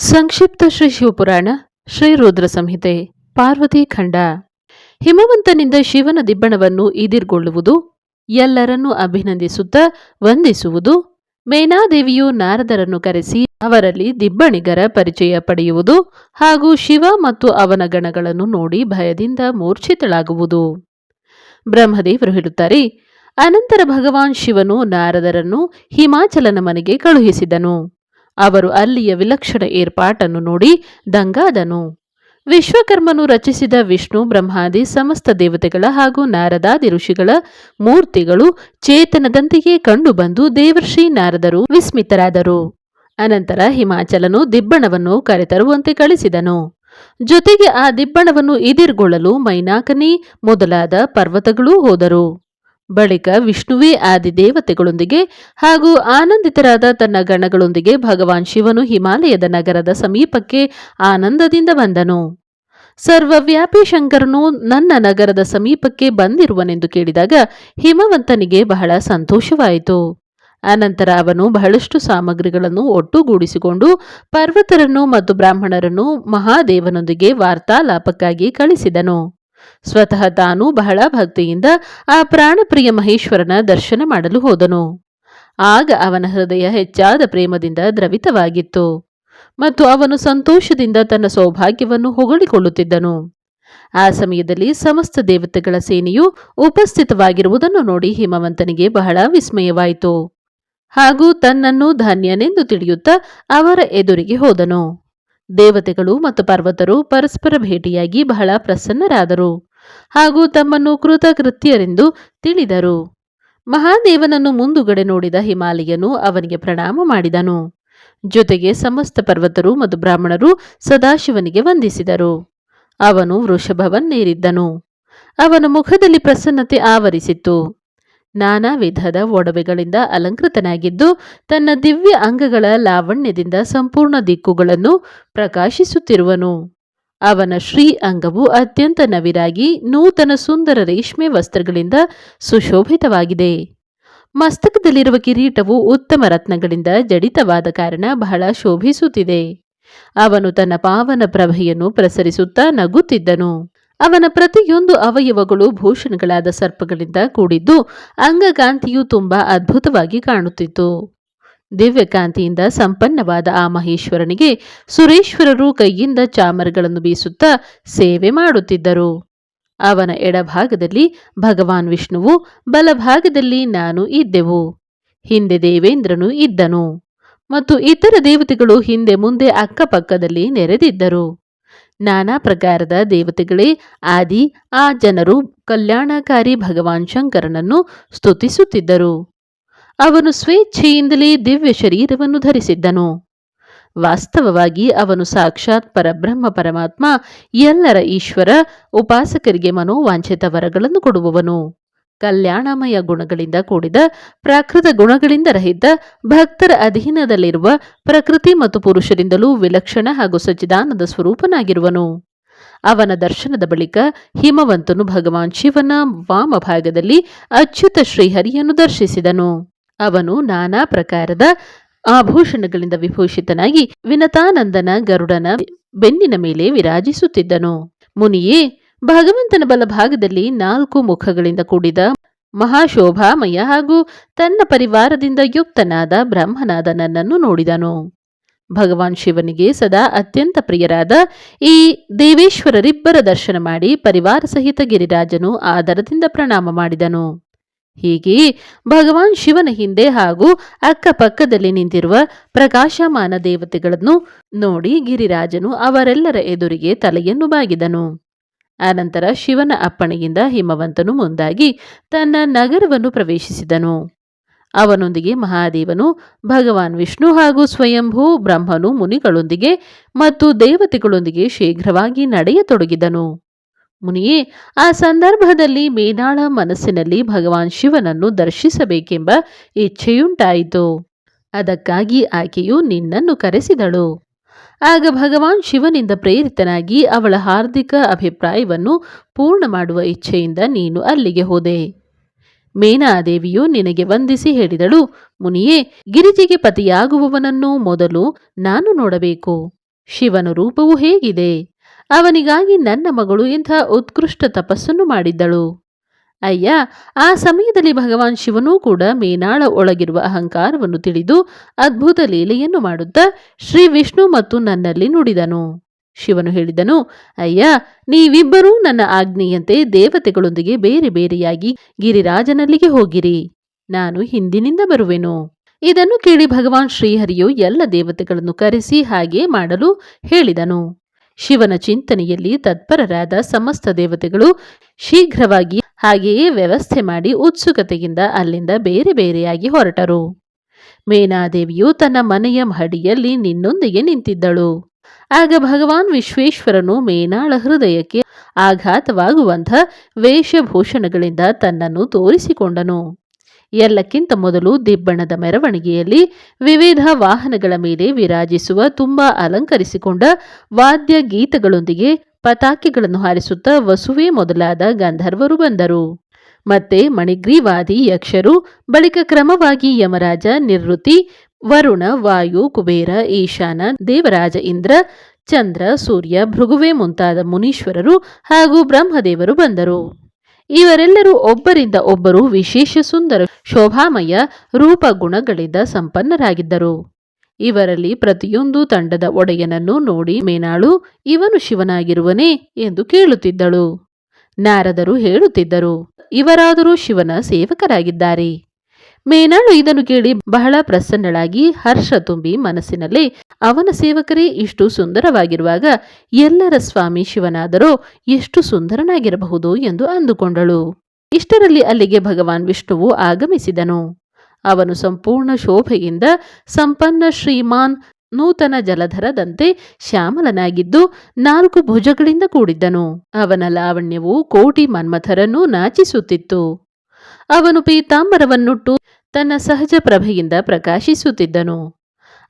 ಸಂಕ್ಷಿಪ್ತ ಶ್ರೀ ಶಿವಪುರಾಣ, ಶ್ರೀ ರುದ್ರ ಸಂಹಿತೆ, ಪಾರ್ವತಿ ಖಂಡ. ಹಿಮವಂತನಿಂದ ಶಿವನ ದಿಬ್ಬಣವನ್ನು ಈದಿರ್ಗೊಳ್ಳುವುದು ಎಲ್ಲರನ್ನೂ ಅಭಿನಂದಿಸುತ್ತಾ ವಂದಿಸುವುದು, ಮೇನಾದೇವಿಯು ನಾರದರನ್ನು ಕರೆಸಿ ಅವರಲ್ಲಿ ದಿಬ್ಬಣಿಗರ ಪರಿಚಯ ಪಡೆಯುವುದು ಹಾಗೂ ಶಿವ ಮತ್ತು ಅವನ ಗಣಗಳನ್ನು ನೋಡಿ ಭಯದಿಂದ ಮೂರ್ಛಿತಳಾಗುವುದು. ಬ್ರಹ್ಮದೇವರು ಹೇಳುತ್ತಾರೆ, ಅನಂತರ ಭಗವಾನ್ ಶಿವನು ನಾರದರನ್ನು ಹಿಮಾಚಲನ ಮನೆಗೆ ಕಳುಹಿಸಿದನು. ಅವರು ಅಲ್ಲಿಯ ವಿಲಕ್ಷಣ ಏರ್ಪಾಟನ್ನು ನೋಡಿ ದಂಗಾದನು. ವಿಶ್ವಕರ್ಮನು ರಚಿಸಿದ ವಿಷ್ಣು, ಬ್ರಹ್ಮಾದಿ, ಸಮಸ್ತ ದೇವತೆಗಳ ಹಾಗೂ ನಾರದಾದಿ ಋಷಿಗಳ ಮೂರ್ತಿಗಳು ಚೇತನದಂತೆಯೇ ಕಂಡುಬಂದು ದೇವರ್ಷಿ ನಾರದರು ವಿಸ್ಮಿತರಾದರು. ಅನಂತರ ಹಿಮಾಚಲನು ದಿಬ್ಬಣವನ್ನು ಕರೆತರುವಂತೆ ಕಳಿಸಿದನು. ಜೊತೆಗೆ ಆ ದಿಬ್ಬಣವನ್ನು ಇದಿರ್ಗೊಳ್ಳಲು ಮೈನಾಕನಿ ಮೊದಲಾದ ಪರ್ವತಗಳೂ ಹೋದರು. ಬಳಿಕ ವಿಷ್ಣುವೇ ಆದಿ ದೇವತೆಗಳೊಂದಿಗೆ ಹಾಗೂ ಆನಂದಿತರಾದ ತನ್ನ ಗಣಗಳೊಂದಿಗೆ ಭಗವಾನ್ ಶಿವನು ಹಿಮಾಲಯದ ನಗರದ ಸಮೀಪಕ್ಕೆ ಆನಂದದಿಂದ ಬಂದನು. ಸರ್ವವ್ಯಾಪಿ ಶಂಕರನು ನನ್ನ ನಗರದ ಸಮೀಪಕ್ಕೆ ಬಂದಿರುವನೆಂದು ಕೇಳಿದಾಗ ಹಿಮವಂತನಿಗೆ ಬಹಳ ಸಂತೋಷವಾಯಿತು. ಅನಂತರ ಅವನು ಬಹಳಷ್ಟು ಸಾಮಗ್ರಿಗಳನ್ನು ಒಟ್ಟುಗೂಡಿಸಿಕೊಂಡು ಪರ್ವತರನ್ನು ಮತ್ತು ಬ್ರಾಹ್ಮಣರನ್ನು ಮಹಾದೇವನೊಂದಿಗೆ ವಾರ್ತಾಲಾಪಕ್ಕಾಗಿ ಕಳಿಸಿದನು. ಸ್ವತಃ ತಾನು ಬಹಳ ಭಕ್ತಿಯಿಂದ ಆ ಪ್ರಾಣಪ್ರಿಯ ಮಹೇಶ್ವರನ ದರ್ಶನ ಮಾಡಲು ಹೋದನು. ಆಗ ಅವನ ಹೃದಯ ಹೆಚ್ಚಾದ ಪ್ರೇಮದಿಂದ ದ್ರವಿತವಾಗಿತ್ತು. ಮತ್ತು ಅವನು ಸಂತೋಷದಿಂದ ತನ್ನ ಸೌಭಾಗ್ಯವನ್ನು ಹೊಗಳಿಕೊಳ್ಳುತ್ತಿದ್ದನು. ಆ ಸಮಯದಲ್ಲಿ ಸಮಸ್ತ ದೇವತೆಗಳ ಸೇನೆಯು ಉಪಸ್ಥಿತವಾಗಿರುವುದನ್ನು ನೋಡಿ ಹಿಮವಂತನಿಗೆ ಬಹಳ ವಿಸ್ಮಯವಾಯಿತು. ಹಾಗೂ ತನ್ನನ್ನು ಧನ್ಯನೆಂದು ತಿಳಿಯುತ್ತಾ ಅವರ ಎದುರಿಗೆ ಹೋದನು. ದೇವತೆಗಳು ಮತ್ತು ಪರ್ವತರು ಪರಸ್ಪರ ಭೇಟಿಯಾಗಿ ಬಹಳ ಪ್ರಸನ್ನರಾದರು ಹಾಗೂ ತಮ್ಮನ್ನು ಕೃತಕೃತ್ಯರೆಂದು ತಿಳಿದರು. ಮಹಾದೇವನನ್ನು ಮುಂದುಗಡೆ ನೋಡಿದ ಹಿಮಾಲಯನು ಅವನಿಗೆ ಪ್ರಣಾಮ ಮಾಡಿದನು. ಜೊತೆಗೆ ಸಮಸ್ತ ಪರ್ವತರು ಮತ್ತು ಬ್ರಾಹ್ಮಣರು ಸದಾಶಿವನಿಗೆ ವಂದಿಸಿದರು. ಅವನು ವೃಷಭವನ್ನೇರಿದ್ದನು. ಅವನ ಮುಖದಲ್ಲಿ ಪ್ರಸನ್ನತೆ ಆವರಿಸಿತ್ತು. ನಾನಾ ವಿಧದ ಒಡವೆಗಳಿಂದ ಅಲಂಕೃತನಾಗಿದ್ದು ತನ್ನ ದಿವ್ಯ ಅಂಗಗಳ ಲಾವಣ್ಯದಿಂದ ಸಂಪೂರ್ಣ ದಿಕ್ಕುಗಳನ್ನು ಪ್ರಕಾಶಿಸುತ್ತಿರುವನು. ಅವನ ಶ್ರೀ ಅಂಗವು ಅತ್ಯಂತ ನವಿರಾಗಿ ನೂತನ ಸುಂದರ ರೇಷ್ಮೆ ವಸ್ತ್ರಗಳಿಂದ ಸುಶೋಭಿತವಾಗಿದೆ. ಮಸ್ತಕದಲ್ಲಿರುವ ಕಿರೀಟವು ಉತ್ತಮ ರತ್ನಗಳಿಂದ ಜಡಿತವಾದ ಕಾರಣ ಬಹಳ ಶೋಭಿಸುತ್ತಿದೆ. ಅವನು ತನ್ನ ಪಾವನ ಪ್ರಭೆಯನ್ನು ಪ್ರಸರಿಸುತ್ತಾ ನಗುತ್ತಿದ್ದನು. ಅವನ ಪ್ರತಿಯೊಂದು ಅವಯವಗಳು ಭೂಷಣಗಳಾದ ಸರ್ಪಗಳಿಂದ ಕೂಡಿದ್ದು ಅಂಗಕಾಂತಿಯು ತುಂಬಾ ಅದ್ಭುತವಾಗಿ ಕಾಣುತ್ತಿತ್ತು. ದಿವ್ಯಕಾಂತಿಯಿಂದ ಸಂಪನ್ನವಾದ ಆ ಮಹೇಶ್ವರನಿಗೆ ಸುರೇಶ್ವರರು ಕೈಯಿಂದ ಚಾಮರಗಳನ್ನು ಬೀಸುತ್ತಾ ಸೇವೆ ಮಾಡುತ್ತಿದ್ದರು. ಅವನ ಎಡಭಾಗದಲ್ಲಿ ಭಗವಾನ್ ವಿಷ್ಣುವು, ಬಲಭಾಗದಲ್ಲಿ ನಾನು ಇದ್ದೆವು. ಹಿಂದೆ ದೇವೇಂದ್ರನು ಇದ್ದನು. ಮತ್ತು ಇತರ ದೇವತೆಗಳು ಹಿಂದೆ ಮುಂದೆ ಅಕ್ಕಪಕ್ಕದಲ್ಲಿ ನೆರೆದಿದ್ದರು. ನಾನಾ ಪ್ರಕಾರದ ದೇವತೆಗಳೇ. ಆದಿ, ಆ ಜನರು ಕಲ್ಯಾಣಕಾರಿ ಭಗವಾನ್ ಶಂಕರನನ್ನು ಸ್ತುತಿಸುತ್ತಿದ್ದರು. ಅವನು ಸ್ವೇಚ್ಛೆಯಿಂದಲೇ ದಿವ್ಯ ಶರೀರವನ್ನು ಧರಿಸಿದ್ದನು. ವಾಸ್ತವವಾಗಿ ಅವನು ಸಾಕ್ಷಾತ್ ಪರಬ್ರಹ್ಮ ಪರಮಾತ್ಮ, ಎಲ್ಲರ ಈಶ್ವರ, ಉಪಾಸಕರಿಗೆ ಮನೋವಾಂಛಿತ ವರಗಳನ್ನು ಕೊಡುವವನು. ಕಲ್ಯಾಣಮಯ ಗುಣಗಳಿಂದ ಕೂಡಿದ, ಪ್ರಾಕೃತ ಗುಣಗಳಿಂದ ರಹಿತ, ಭಕ್ತರ ಅಧೀನದಲ್ಲಿರುವ, ಪ್ರಕೃತಿ ಮತ್ತು ಪುರುಷರಿಂದಲೂ ವಿಲಕ್ಷಣ ಹಾಗೂ ಸಚ್ಚಿದಾನದ ಸ್ವರೂಪನಾಗಿರುವನು. ಅವನ ದರ್ಶನದ ಬಳಿಕ ಹಿಮವಂತನು ಭಗವಾನ್ ಶಿವನ ವಾಮಭಾಗದಲ್ಲಿ ಅಚ್ಯುತ ಶ್ರೀಹರಿಯನ್ನು ದರ್ಶಿಸಿದನು. ಅವನು ನಾನಾ ಪ್ರಕಾರದ ಆಭೂಷಣಗಳಿಂದ ವಿಭೂಷಿತನಾಗಿ ವಿನತಾನಂದನ ಗರುಡನ ಬೆನ್ನಿನ ಮೇಲೆ ವಿರಾಜಿಸುತ್ತಿದ್ದನು. ಮುನಿಯೇ ಭಗವಂತನ ಬಲಭಾಗದಲ್ಲಿ ನಾಲ್ಕು ಮುಖಗಳಿಂದ ಕೂಡಿದ ಮಹಾಶೋಭಾಮಯ ಹಾಗೂ ತನ್ನ ಪರಿವಾರದಿಂದ ಯುಕ್ತನಾದ ಬ್ರಹ್ಮನಾದ ನನ್ನನ್ನು ನೋಡಿದನು. ಭಗವಾನ್ ಶಿವನಿಗೆ ಸದಾ ಅತ್ಯಂತ ಪ್ರಿಯರಾದ ಈ ದೇವೇಶ್ವರರಿಬ್ಬರ ದರ್ಶನ ಮಾಡಿ ಪರಿವಾರ ಸಹಿತ ಗಿರಿರಾಜನು ಆದರದಿಂದ ಪ್ರಣಾಮ ಮಾಡಿದನು. ಹೀಗೆ ಭಗವಾನ್ ಶಿವನ ಹಿಂದೆ ಹಾಗೂ ಅಕ್ಕಪಕ್ಕದಲ್ಲಿ ನಿಂತಿರುವ ಪ್ರಕಾಶಮಾನ ದೇವತೆಗಳನ್ನು ನೋಡಿ ಗಿರಿರಾಜನು ಅವರೆಲ್ಲರ ಎದುರಿಗೆ ತಲೆಯನ್ನು ಬಾಗಿದನು. ಅನಂತರ ಶಿವನ ಅಪ್ಪಣೆಯಿಂದ ಹಿಮವಂತನು ಮುಂದಾಗಿ ತನ್ನ ನಗರವನ್ನು ಪ್ರವೇಶಿಸಿದನು. ಅವನೊಂದಿಗೆ ಮಹಾದೇವನು, ಭಗವಾನ್ ವಿಷ್ಣು ಹಾಗೂ ಸ್ವಯಂಭೂ ಬ್ರಹ್ಮನು ಮುನಿಗಳೊಂದಿಗೆ ಮತ್ತು ದೇವತೆಗಳೊಂದಿಗೆ ಶೀಘ್ರವಾಗಿ ನಡೆಯತೊಡಗಿದನು. ಮುನಿಯೇ, ಆ ಸಂದರ್ಭದಲ್ಲಿ ಮೇನಾಳ ಮನಸ್ಸಿನಲ್ಲಿ ಭಗವಾನ್ ಶಿವನನ್ನು ದರ್ಶಿಸಬೇಕೆಂಬ ಇಚ್ಛೆಯುಂಟಾಯಿತು. ಅದಕ್ಕಾಗಿ ಆಕೆಯು ನಿನ್ನನ್ನು ಕರೆಸಿದಳು. ಆಗ ಭಗವಾನ್ ಶಿವನಿಂದ ಪ್ರೇರಿತನಾಗಿ ಅವಳ ಹಾರ್ದಿಕ ಅಭಿಪ್ರಾಯವನ್ನು ಪೂರ್ಣ ಮಾಡುವ ಇಚ್ಛೆಯಿಂದ ನೀನು ಅಲ್ಲಿಗೆ ಹೋದೆ. ಮೇನಾದೇವಿಯು ನಿನಗೆ ವಂದಿಸಿ ಹೇಳಿದಳು, ಮುನಿಯೇ, ಗಿರಿಜಿಗೆ ಪತಿಯಾಗುವವನನ್ನು ಮೊದಲು ನಾನು ನೋಡಬೇಕು. ಶಿವನ ರೂಪವು ಹೇಗಿದೆ. ಅವನಿಗಾಗಿ ನನ್ನ ಮಗಳು ಇಂಥ ಉತ್ಕೃಷ್ಟ ತಪಸ್ಸನ್ನು ಮಾಡಿದ್ದಳು. ಅಯ್ಯ, ಆ ಸಮಯದಲ್ಲಿ ಭಗವಾನ್ ಶಿವನೂ ಕೂಡ ಮೇನಾಳ ಒಳಗಿರುವ ಅಹಂಕಾರವನ್ನು ತಿಳಿದು ಅದ್ಭುತ ಲೀಲೆಯನ್ನು ಮಾಡುತ್ತಾ ಶ್ರೀ ವಿಷ್ಣು ಮತ್ತು ನನ್ನಲ್ಲಿ ನುಡಿದನು. ಶಿವನು ಹೇಳಿದನು, ಅಯ್ಯ, ನೀವಿಬ್ಬರೂ ನನ್ನ ಆಜ್ಞೆಯಂತೆ ದೇವತೆಗಳೊಂದಿಗೆ ಬೇರೆ ಬೇರೆಯಾಗಿ ಗಿರಿರಾಜನಲ್ಲಿಗೆ ಹೋಗಿರಿ. ನಾನು ಹಿಂದಿನಿಂದ ಬರುವೆನು. ಇದನ್ನು ಕೇಳಿ ಭಗವಾನ್ ಶ್ರೀಹರಿಯು ಎಲ್ಲ ದೇವತೆಗಳನ್ನು ಕರೆಸಿ ಹಾಗೆ ಮಾಡಲು ಹೇಳಿದನು. ಶಿವನ ಚಿಂತನೆಯಲ್ಲಿ ತತ್ಪರರಾದ ಸಮಸ್ತ ದೇವತೆಗಳು ಶೀಘ್ರವಾಗಿ ಹಾಗೆಯೇ ವ್ಯವಸ್ಥೆ ಮಾಡಿ ಉತ್ಸುಕತೆಯಿಂದ ಅಲ್ಲಿಂದ ಬೇರೆ ಬೇರೆಯಾಗಿ ಹೊರಟರು. ಮೇನಾದೇವಿಯು ತನ್ನ ಮನೆಯ ಮಹಡಿಯಲ್ಲಿ ನಿನ್ನೊಂದಿಗೆ ನಿಂತಿದ್ದಳು. ಆಗ ಭಗವಾನ್ ವಿಶ್ವೇಶ್ವರನು ಮೇನಾಳ ಹೃದಯಕ್ಕೆ ಆಘಾತವಾಗುವಂಥ ವೇಷಭೂಷಣಗಳಿಂದ ತನ್ನನ್ನು ತೋರಿಸಿಕೊಂಡನು. ಎಲ್ಲಕ್ಕಿಂತ ಮೊದಲು ದಿಬ್ಬಣದ ಮೆರವಣಿಗೆಯಲ್ಲಿ ವಿವಿಧ ವಾಹನಗಳ ಮೇಲೆ ವಿರಾಜಿಸುವ ತುಂಬಾ ಅಲಂಕರಿಸಿಕೊಂಡ ವಾದ್ಯ ಗೀತಗಳೊಂದಿಗೆ ಪತಾಕೆಗಳನ್ನು ಹಾರಿಸುತ್ತಾ ವಸುವೆ ಮೊದಲಾದ ಗಂಧರ್ವರು ಬಂದರು. ಮತ್ತೆ ಮಣಿಗ್ರೀವಾದಿ, ಯಕ್ಷರು, ಬಳಿಕ ಕ್ರಮವಾಗಿ ಯಮರಾಜ ನಿವೃತ್ತಿ ವರುಣ, ವಾಯು, ಕುಬೇರ, ಈಶಾನ, ದೇವರಾಜ, ಇಂದ್ರ, ಚಂದ್ರ, ಸೂರ್ಯ, ಭೃಗುವೆ ಮುಂತಾದ ಮುನೀಶ್ವರರು ಹಾಗೂ ಬ್ರಹ್ಮದೇವರು ಬಂದರು. ಇವರೆಲ್ಲರೂ ಒಬ್ಬರಿಂದ ಒಬ್ಬರು ವಿಶೇಷ ಸುಂದರ ಶೋಭಾಮಯ ರೂಪ ಗುಣಗಳಿಂದ ಸಂಪನ್ನರಾಗಿದ್ದರು. ಇವರಲ್ಲಿ ಪ್ರತಿಯೊಂದು ತಂಡದ ಒಡೆಯನನ್ನು ನೋಡಿ ಮೇನಾಳು, ಇವನು ಶಿವನಾಗಿರುವನೇ? ಎಂದು ಕೇಳುತ್ತಿದ್ದಳು. ನಾರದರು ಹೇಳುತ್ತಿದ್ದರು, ಇವರಾದರೂ ಶಿವನ ಸೇವಕರಾಗಿದ್ದಾರೆ. ಮೇನಾಳು ಇದನ್ನು ಕೇಳಿ ಬಹಳ ಪ್ರಸನ್ನಳಾಗಿ ಹರ್ಷ ತುಂಬಿ ಮನಸ್ಸಿನಲ್ಲಿ, ಅವನ ಸೇವಕರೇ ಇಷ್ಟು ಸುಂದರವಾಗಿರುವಾಗ ಎಲ್ಲರ ಸ್ವಾಮಿ ಶಿವನಾದರೂ ಎಷ್ಟು ಸುಂದರನಾಗಿರಬಹುದು ಎಂದು ಅಂದುಕೊಂಡಳು. ಇಷ್ಟರಲ್ಲಿ ಅಲ್ಲಿಗೆ ಭಗವಾನ್ ವಿಷ್ಣುವು ಆಗಮಿಸಿದನು. ಅವನು ಸಂಪೂರ್ಣ ಶೋಭೆಯಿಂದ ಸಂಪನ್ನ ಶ್ರೀಮಾನ್ ನೂತನ ಜಲಧರದಂತೆ ಶ್ಯಾಮಲನಾಗಿದ್ದು ನಾಲ್ಕು ಭುಜಗಳಿಂದ ಕೂಡಿದ್ದನು. ಅವನ ಲಾವಣ್ಯವು ಕೋಟಿ ಮನ್ಮಥರನ್ನು ನಾಚಿಸುತ್ತಿತ್ತು. ಅವನು ಪೀತಾಂಬರವನ್ನುಟ್ಟು ತನ್ನ ಸಹಜ ಪ್ರಭೆಯಿಂದ ಪ್ರಕಾಶಿಸುತ್ತಿದ್ದನು.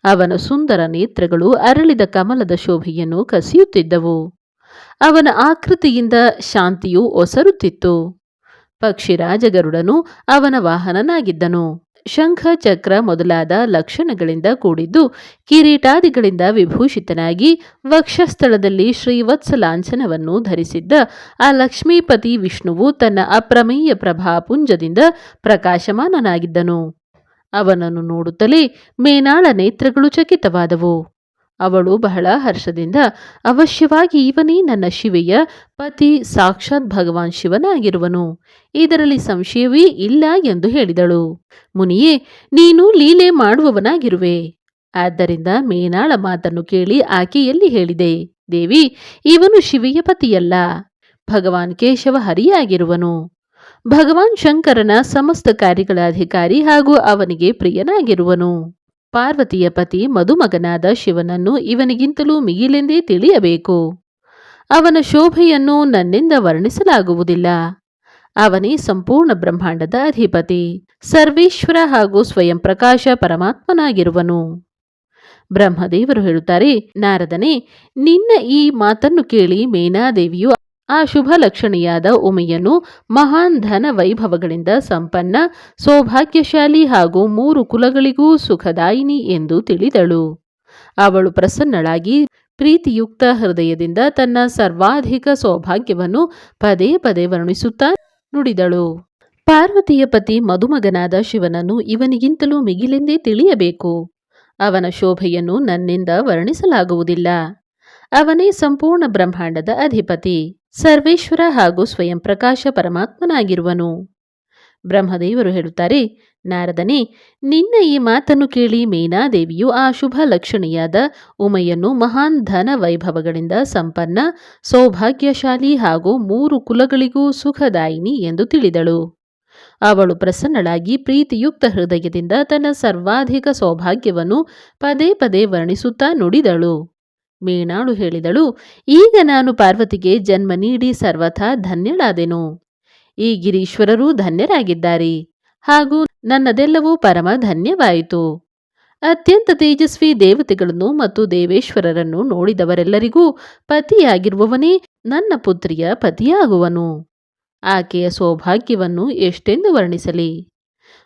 ಅವನ ಸುಂದರ ನೇತ್ರಗಳು ಅರಳಿದ ಕಮಲದ ಶೋಭೆಯನ್ನು ಕಸಿಯುತ್ತಿದ್ದವು. ಅವನ ಆಕೃತಿಯಿಂದ ಶಾಂತಿಯು ಒಸರುತ್ತಿತ್ತು. ಪಕ್ಷಿರಾಜಗರುಡನು ಅವನ ವಾಹನನಾಗಿದ್ದನು. ಶಂಖ ಚಕ್ರ ಮೊದಲಾದ ಲಕ್ಷಣಗಳಿಂದ ಕೂಡಿದ್ದು ಕಿರೀಟಾದಿಗಳಿಂದ ವಿಭೂಷಿತನಾಗಿ ವಕ್ಷಸ್ಥಳದಲ್ಲಿ ಶ್ರೀವತ್ಸ ಲಾಂಛನವನ್ನು ಧರಿಸಿದ್ದ ಆ ಲಕ್ಷ್ಮೀಪತಿ ವಿಷ್ಣುವು ತನ್ನ ಅಪ್ರಮೇಯ ಪ್ರಭಾಪುಂಜದಿಂದ ಪ್ರಕಾಶಮಾನನಾಗಿದ್ದನು. ಅವನನ್ನು ನೋಡುತ್ತಲೇ ಮೇನಾಳ ನೇತ್ರಗಳು ಚಕಿತವಾದವು. ಅವಳು ಬಹಳ ಹರ್ಷದಿಂದ, ಅವಶ್ಯವಾಗಿ ಇವನೇ ನನ್ನ ಶಿವೆಯ ಪತಿ ಸಾಕ್ಷಾತ್ ಭಗವಾನ್ ಶಿವನಾಗಿರುವನು. ಇದರಲ್ಲಿ ಸಂಶಯವೇ ಇಲ್ಲ ಎಂದು ಹೇಳಿದಳು. ಮುನಿಯೇ, ನೀನು ಲೀಲೆ ಮಾಡುವವನಾಗಿರುವೆ. ಆದ್ದರಿಂದ ಮೇನಾಳ ಮಾತನ್ನು ಕೇಳಿ ಆಕೆಯಲ್ಲಿ ಹೇಳಿದೆ, ದೇವಿ, ಇವನು ಶಿವೆಯ ಪತಿಯಲ್ಲ. ಭಗವಾನ್ ಕೇಶವ ಹರಿಯಾಗಿರುವನು. ಭಗವಾನ್ ಶಂಕರನ ಸಮಸ್ತ ಕಾರ್ಯಗಳ ಅಧಿಕಾರಿ ಹಾಗೂ ಅವನಿಗೆ ಪ್ರಿಯನಾಗಿರುವನು. ಪಾರ್ವತಿಯ ಪತಿ ಮಧುಮಗನಾದ ಶಿವನನ್ನು ಇವನಿಗಿಂತಲೂ ಮಿಗಿಲೆಂದೇ ತಿಳಿಯಬೇಕು. ಅವನ ಶೋಭೆಯನ್ನು ನನ್ನಿಂದ ವರ್ಣಿಸಲಾಗುವುದಿಲ್ಲ. ಅವನೇ ಸಂಪೂರ್ಣ ಬ್ರಹ್ಮಾಂಡದ ಅಧಿಪತಿ, ಸರ್ವೇಶ್ವರ ಹಾಗೂ ಸ್ವಯಂ ಪ್ರಕಾಶ ಪರಮಾತ್ಮನಾಗಿರುವನು. ಬ್ರಹ್ಮದೇವರು ಹೇಳುತ್ತಾರೆ, ನಾರದನೇ, ನಿನ್ನ ಈ ಮಾತನ್ನು ಕೇಳಿ ಮೇನಾದೇವಿಯು ಆ ಶುಭ ಲಕ್ಷಣಿಯಾದ ಉಮೆಯನ್ನು ಮಹಾನ್ ಧನ ವೈಭವಗಳಿಂದ ಸಂಪನ್ನ, ಸೌಭಾಗ್ಯಶಾಲಿ ಹಾಗೂ ಮೂರು ಕುಲಗಳಿಗೂ ಸುಖದಾಯಿನಿ ಎಂದು ತಿಳಿದಳು. ಅವಳು ಪ್ರಸನ್ನಳಾಗಿ, ಪ್ರೀತಿಯುಕ್ತ ಹೃದಯದಿಂದ ತನ್ನ ಸರ್ವಾಧಿಕ ಸೌಭಾಗ್ಯವನ್ನು ಪದೇ ಪದೇ ವರ್ಣಿಸುತ್ತಾ ನುಡಿದಳು. ಪಾರ್ವತಿಯ ಪತಿ ಮದುಮಗನಾದ ಶಿವನನ್ನು ಇವನಿಗಿಂತಲೂ ಮಿಗಿಲೆಂದೇ ತಿಳಿಯಬೇಕು. ಅವನ ಶೋಭೆಯನ್ನು ನನ್ನಿಂದ ವರ್ಣಿಸಲಾಗುವುದಿಲ್ಲ. ಅವನೇ ಸಂಪೂರ್ಣ ಬ್ರಹ್ಮಾಂಡದ ಅಧಿಪತಿ, ಸರ್ವೇಶ್ವರ ಹಾಗೂ ಸ್ವಯಂ ಪ್ರಕಾಶ ಪರಮಾತ್ಮನಾಗಿರುವನು. ಬ್ರಹ್ಮದೇವರು ಹೇಳುತ್ತಾರೆ, ನಾರದನೇ, ನಿನ್ನ ಈ ಮಾತನ್ನು ಕೇಳಿ ಮೇನಾದೇವಿಯು ಆ ಶುಭ ಲಕ್ಷಣಿಯಾದ ಉಮೆಯನ್ನು ಮಹಾನ್ ಧನ ವೈಭವಗಳಿಂದ ಸಂಪನ್ನ, ಸೌಭಾಗ್ಯಶಾಲಿ ಹಾಗೂ ಮೂರು ಕುಲಗಳಿಗೂ ಸುಖದಾಯಿನಿ ಎಂದು ತಿಳಿದಳು. ಅವಳು ಪ್ರಸನ್ನಳಾಗಿ ಪ್ರೀತಿಯುಕ್ತ ಹೃದಯದಿಂದ ತನ್ನ ಸರ್ವಾಧಿಕ ಸೌಭಾಗ್ಯವನ್ನು ಪದೇ ಪದೇ ವರ್ಣಿಸುತ್ತಾ ನುಡಿದಳು. ಮೇಣಾಳು ಹೇಳಿದಳು, ಈಗ ನಾನು ಪಾರ್ವತಿಗೆ ಜನ್ಮ ನೀಡಿ ಸರ್ವಥಾ ಧನ್ಯಳಾದೆನು. ಈ ಗಿರೀಶ್ವರರೂ ಧನ್ಯರಾಗಿದ್ದಾರೆ. ಹಾಗೂ ನನ್ನದೆಲ್ಲವೂ ಪರಮ ಧನ್ಯವಾಯಿತು. ಅತ್ಯಂತ ತೇಜಸ್ವಿ ದೇವತೆಗಳನ್ನು ಮತ್ತು ದೇವೇಶ್ವರರನ್ನು ನೋಡಿದವರೆಲ್ಲರಿಗೂ ಪತಿಯಾಗಿರುವವನೇ ನನ್ನ ಪುತ್ರಿಯ ಪತಿಯಾಗುವನು. ಆಕೆಯ ಸೌಭಾಗ್ಯವನ್ನು ಎಷ್ಟೆಂದು ವರ್ಣಿಸಲಿ.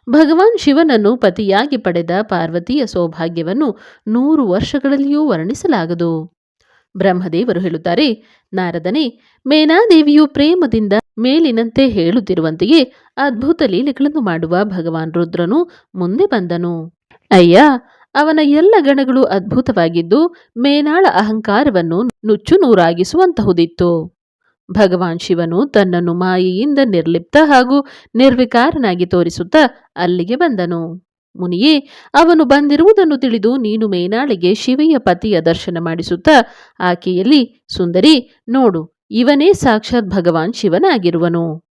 ಭಗವಾನ್ ಶಿವನನ್ನು ಪತಿಯಾಗಿ ಪಡೆದ ಪಾರ್ವತಿಯ ಸೌಭಾಗ್ಯವನ್ನು ನೂರು ವರ್ಷಗಳಲ್ಲಿಯೂ ವರ್ಣಿಸಲಾಗದು. ಬ್ರಹ್ಮದೇವರು ಹೇಳುತ್ತಾರೆ, ನಾರದನೇ, ಮೇನಾದೇವಿಯು ಪ್ರೇಮದಿಂದ ಮೇಲಿನಂತೆ ಹೇಳುತ್ತಿರುವಂತೆಯೇ ಅದ್ಭುತ ಲೀಲೆಗಳನ್ನು ಮಾಡುವ ಭಗವಾನ್ ರುದ್ರನು ಮುಂದೆ ಬಂದನು. ಅಯ್ಯ, ಅವನ ಎಲ್ಲ ಗಣಗಳು ಅದ್ಭುತವಾಗಿದ್ದು ಮೇನಾಳ ಅಹಂಕಾರವನ್ನು ನುಚ್ಚು ನೂರಾಗಿಸುವಂತಹುದಿತ್ತು. ಭಗವಾನ್ ಶಿವನು ತನ್ನನ್ನು ಮಾಯೆಯಿಂದ ನಿರ್ಲಿಪ್ತ ಹಾಗೂ ನಿರ್ವಿಕಾರನಾಗಿ ತೋರಿಸುತ್ತಾ ಅಲ್ಲಿಗೆ ಬಂದನು. ಮುನಿಯೇ, ಅವನು ಬಂದಿರುವುದನ್ನು ತಿಳಿದು ನೀನು ಮೇನಾಳಿಗೆ ಶಿವೆಯ ಪತಿಯ ದರ್ಶನ ಮಾಡಿಸುತ್ತಾ ಆಕೆಯಲ್ಲಿ, ಸುಂದರಿ, ನೋಡು, ಇವನೇ ಸಾಕ್ಷಾತ್ ಭಗವಾನ್ ಶಿವನಾಗಿರುವನು.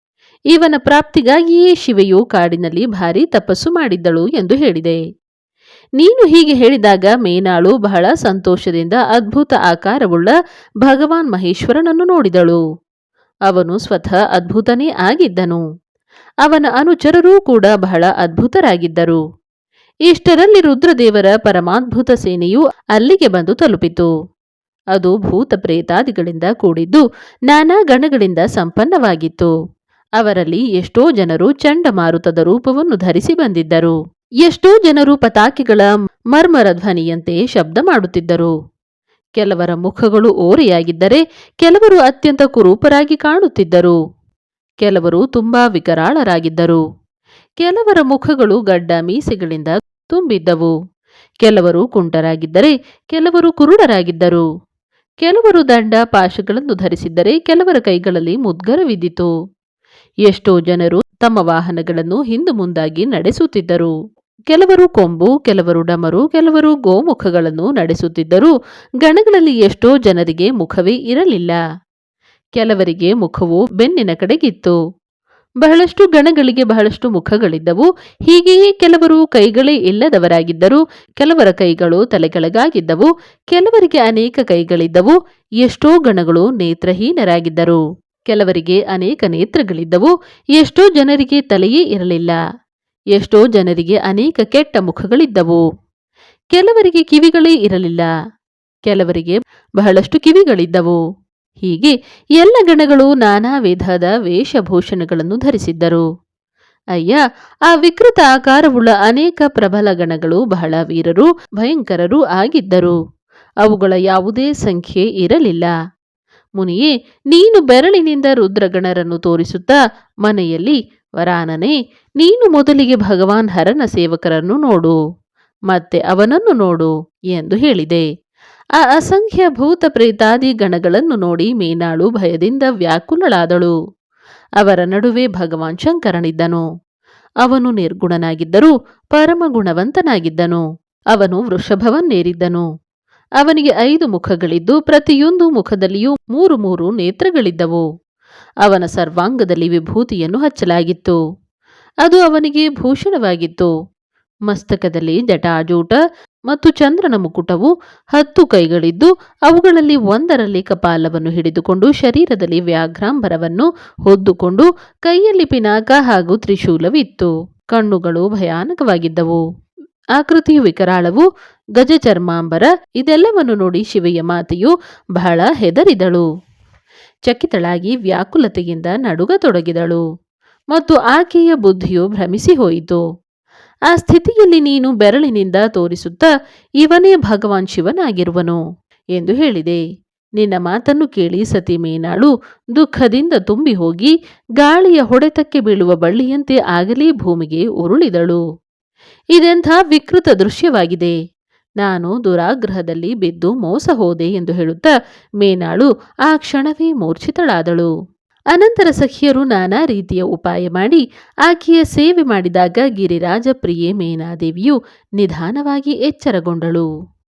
ಇವನ ಪ್ರಾಪ್ತಿಗಾಗಿಯೇ ಶಿವೆಯು ಕಾಡಿನಲ್ಲಿ ಭಾರಿ ತಪಸ್ಸು ಮಾಡಿದ್ದಳು ಎಂದು ಹೇಳಿದೆ. ನೀನು ಹೀಗೆ ಹೇಳಿದಾಗ ಮೇನಾಳು ಬಹಳ ಸಂತೋಷದಿಂದ ಅದ್ಭುತ ಆಕಾರವುಳ್ಳ ಭಗವಾನ್ ಮಹೇಶ್ವರನನ್ನು ನೋಡಿದಳು. ಅವನು ಸ್ವತಃ ಅದ್ಭುತನೇ ಆಗಿದ್ದನು. ಅವನ ಅನುಚರರೂ ಕೂಡ ಬಹಳ ಅದ್ಭುತರಾಗಿದ್ದರು. ಇಷ್ಟರಲ್ಲಿ ರುದ್ರದೇವರ ಪರಮಾದ್ಭುತ ಸೇನೆಯು ಅಲ್ಲಿಗೆ ಬಂದು ತಲುಪಿತು. ಅದು ಭೂತ ಪ್ರೇತಾದಿಗಳಿಂದ ಕೂಡಿದ್ದು ನಾನಾ ಗಣಗಳಿಂದ ಸಂಪನ್ನವಾಗಿತ್ತು. ಅವರಲ್ಲಿ ಎಷ್ಟೋ ಜನರು ಚಂಡಮಾರುತದ ರೂಪವನ್ನು ಧರಿಸಿ ಬಂದಿದ್ದರು. ಎಷ್ಟೋ ಜನರು ಪತಾಕೆಗಳ ಮರ್ಮರ ಧ್ವನಿಯಂತೆ ಶಬ್ದ ಮಾಡುತ್ತಿದ್ದರು. ಕೆಲವರ ಮುಖಗಳು ಓರೆಯಾಗಿದ್ದರೆ ಕೆಲವರು ಅತ್ಯಂತ ಕುರೂಪರಾಗಿ ಕಾಣುತ್ತಿದ್ದರು. ಕೆಲವರು ತುಂಬಾ ವಿಕರಾಳರಾಗಿದ್ದರು. ಕೆಲವರ ಮುಖಗಳು ಗಡ್ಡ ಮೀಸೆಗಳಿಂದ ತುಂಬಿದ್ದವು. ಕೆಲವರು ಕುಂಟರಾಗಿದ್ದರೆ ಕೆಲವರು ಕುರುಡರಾಗಿದ್ದರು. ಕೆಲವರು ದಂಡ ಪಾಶಗಳನ್ನು ಧರಿಸಿದ್ದರೆ ಕೆಲವರ ಕೈಗಳಲ್ಲಿ ಮುದ್ಗರವಿದ್ದಿತು ಎಷ್ಟೋ ಜನರು ತಮ್ಮ ವಾಹನಗಳನ್ನು ಹಿಂದು ಮುಂದಾಗಿ ನಡೆಸುತ್ತಿದ್ದರು. ಕೆಲವರು ಕೊಂಬು, ಕೆಲವರು ಡಮರು, ಕೆಲವರು ಗೋಮುಖಗಳನ್ನು ನಡೆಸುತ್ತಿದ್ದರೂ ಗಣಗಳಲ್ಲಿ ಎಷ್ಟೋ ಜನರಿಗೆ ಮುಖವೇ ಇರಲಿಲ್ಲ. ಕೆಲವರಿಗೆ ಮುಖವು ಬೆನ್ನಿನ ಕಡೆಗಿತ್ತು. ಬಹಳಷ್ಟು ಗಣಗಳಿಗೆ ಬಹಳಷ್ಟು ಮುಖಗಳಿದ್ದವು. ಹೀಗೆಯೇ ಕೆಲವರು ಕೈಗಳೇ ಇಲ್ಲದವರಾಗಿದ್ದರು, ಕೆಲವರ ಕೈಗಳು ತಲೆಕೆಳಗಾಗಿದ್ದವು. ಕೆಲವರಿಗೆ ಅನೇಕ ಕೈಗಳಿದ್ದವು. ಎಷ್ಟೋ ಗಣಗಳು ನೇತ್ರಹೀನರಾಗಿದ್ದರು. ಕೆಲವರಿಗೆ ಅನೇಕ ನೇತ್ರಗಳಿದ್ದವು. ಎಷ್ಟೋ ಜನರಿಗೆ ತಲೆಯೇ ಇರಲಿಲ್ಲ. ಎಷ್ಟೋ ಜನರಿಗೆ ಅನೇಕ ಕೆಟ್ಟ ಮುಖಗಳಿದ್ದವು. ಕೆಲವರಿಗೆ ಕಿವಿಗಳೇ ಇರಲಿಲ್ಲ. ಕೆಲವರಿಗೆ ಬಹಳಷ್ಟು ಕಿವಿಗಳಿದ್ದವು. ಹೀಗೆ ಎಲ್ಲ ಗಣಗಳು ನಾನಾ ವಿಧದ ವೇಷಭೂಷಣಗಳನ್ನು ಧರಿಸಿದ್ದರು. ಅಯ್ಯ, ಆ ವಿಕೃತ ಆಕಾರವುಳ್ಳ ಅನೇಕ ಪ್ರಬಲ ಗಣಗಳು ಬಹಳ ವೀರರು, ಭಯಂಕರರೂ ಆಗಿದ್ದರು. ಅವುಗಳ ಯಾವುದೇ ಸಂಖ್ಯೆ ಇರಲಿಲ್ಲ. ಮುನಿಯೇ, ನೀನು ಬೆರಳಿನಿಂದ ರುದ್ರಗಣರನ್ನು ತೋರಿಸುತ್ತಾ ಮನೆಯಲ್ಲಿ ವರಾನನೇ, ನೀನು ಮೊದಲಿಗೆ ಭಗವಾನ್ ಹರನ ಸೇವಕರನ್ನು ನೋಡು, ಮತ್ತೆ ಅವನನ್ನು ನೋಡು ಎಂದು ಹೇಳಿದೆ. ಆ ಅಸಂಖ್ಯ ಭೂತ ಪ್ರೇತಾದಿ ಗಣಗಳನ್ನು ನೋಡಿ ಮೇನಾಳು ಭಯದಿಂದ ವ್ಯಾಕುಲಳಾದಳು. ಅವರ ನಡುವೆ ಭಗವಾನ್ ಶಂಕರನಿದ್ದನು. ಅವನು ನಿರ್ಗುಣನಾಗಿದ್ದರೂ ಪರಮಗುಣವಂತನಾಗಿದ್ದನು. ಅವನು ವೃಷಭವನ್ನೇರಿದ್ದನು. ಅವನಿಗೆ ಐದು ಮುಖಗಳಿದ್ದು ಪ್ರತಿಯೊಂದು ಮುಖದಲ್ಲಿಯೂ ಮೂರು ಮೂರು ನೇತ್ರಗಳಿದ್ದವು. ಅವನ ಸರ್ವಾಂಗದಲ್ಲಿ ವಿಭೂತಿಯನ್ನು ಹಚ್ಚಲಾಗಿತ್ತು. ಅದು ಅವನಿಗೆ ಭೂಷಣವಾಗಿತ್ತು. ಮಸ್ತಕದಲ್ಲಿ ಜಟಾಜೂಟ ಮತ್ತು ಚಂದ್ರನ ಮುಕುಟವು ಹತ್ತು ಕೈಗಳಿದ್ದು, ಅವುಗಳಲ್ಲಿ ಒಂದರಲ್ಲಿ ಕಪಾಲವನ್ನು ಹಿಡಿದುಕೊಂಡು ಶರೀರದಲ್ಲಿ ವ್ಯಾಘ್ರಾಂಬರವನ್ನು ಹೊದ್ದುಕೊಂಡು ಕೈಯಲ್ಲಿ ಪಿನಾಕ ಹಾಗೂ ತ್ರಿಶೂಲವಿತ್ತು. ಕಣ್ಣುಗಳು ಭಯಾನಕವಾಗಿದ್ದವು. ಆಕೃತಿಯು ವಿಕರಾಳವು ಗಜ ಚರ್ಮಾಂಬರ ಇದೆಲ್ಲವನ್ನು ನೋಡಿ ಶಿವೆಯ ಮಾತೆಯು ಬಹಳ ಹೆದರಿದಳು. ಚಕಿತಳಾಗಿ ವ್ಯಾಕುಲತೆಯಿಂದ ನಡುಗತೊಡಗಿದಳು. ಮತ್ತು ಆಕೆಯ ಬುದ್ಧಿಯು ಭ್ರಮಿಸಿ ಹೋಯಿತು. ಆ ಸ್ಥಿತಿಯಲ್ಲಿ ನೀನು ಬೆರಳಿನಿಂದ ತೋರಿಸುತ್ತಾ ಇವನೇ ಭಗವಾನ್ ಶಿವನಾಗಿರುವನು ಎಂದು ಹೇಳಿದೆ. ನಿನ್ನ ಮಾತನ್ನು ಕೇಳಿ ಸತಿ ಮೇನಾಳು ದುಃಖದಿಂದ ತುಂಬಿ ಹೋಗಿ ಗಾಳಿಯ ಹೊಡೆತಕ್ಕೆ ಬೀಳುವ ಬಳ್ಳಿಯಂತೆ ಆಗಲೇ ಭೂಮಿಗೆ ಉರುಳಿದಳು. ಇದೆಂಥ ವಿಕೃತ ದೃಶ್ಯವಾಗಿದೆ. ನಾನು ದುರಾಗ್ರಹದಲ್ಲಿ ಬಿದ್ದು ಮೋಸ ಹೋದೆ ಎಂದು ಹೇಳುತ್ತಾ ಮೇನಾಳು ಆ ಕ್ಷಣವೇ ಮೂರ್ಛಿತಳಾದಳು. ಅನಂತರ ಸಖಿಯರು ನಾನಾ ರೀತಿಯ ಉಪಾಯ ಮಾಡಿ ಆಕೆಯ ಸೇವೆ ಮಾಡಿದಾಗ ಗಿರಿರಾಜ ಪ್ರಿಯೆ ಮೇನಾದೇವಿಯು ನಿಧಾನವಾಗಿ ಎಚ್ಚರಗೊಂಡಳು.